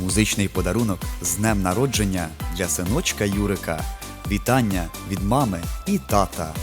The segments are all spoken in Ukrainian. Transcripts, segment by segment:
Музичний подарунок з днем народження для синочка Юрика. Вітання від мами і тата.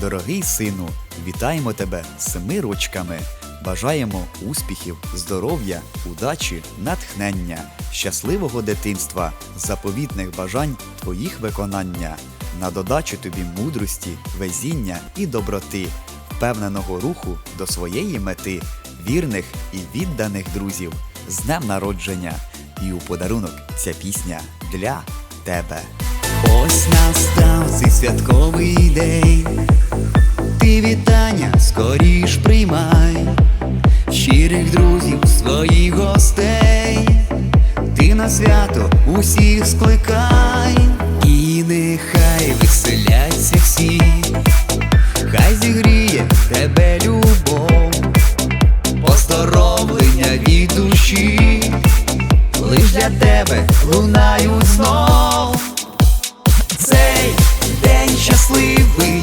Дорогий сину, вітаємо тебе семи рочками. Бажаємо успіхів, здоров'я, удачі, натхнення, щасливого дитинства, заповітних бажань твоїх виконання, на додачу тобі мудрості, везіння і доброти, впевненого руху до своєї мети, вірних і відданих друзів з днем народження. І у подарунок ця пісня для тебе. Ось настав цей святковий день. Ти вітання скоріш приймай, щирих друзів, своїх гостей, ти на свято усіх скликай, і нехай веселяться тебе лунають знов. Цей день щасливий,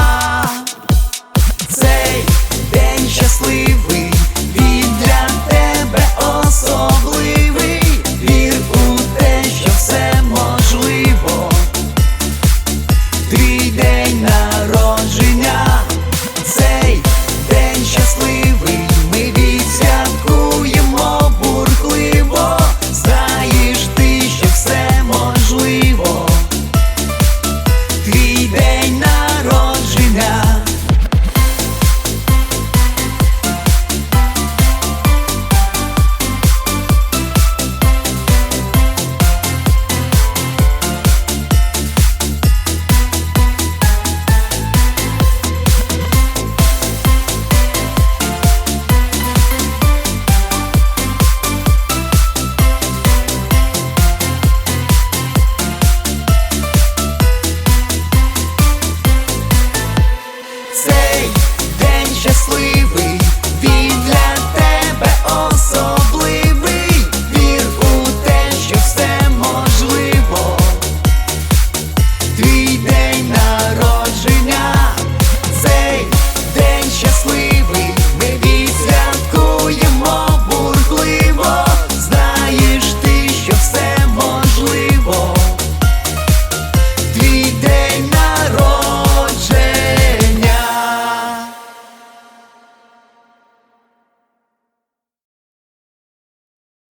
цей день щасливий.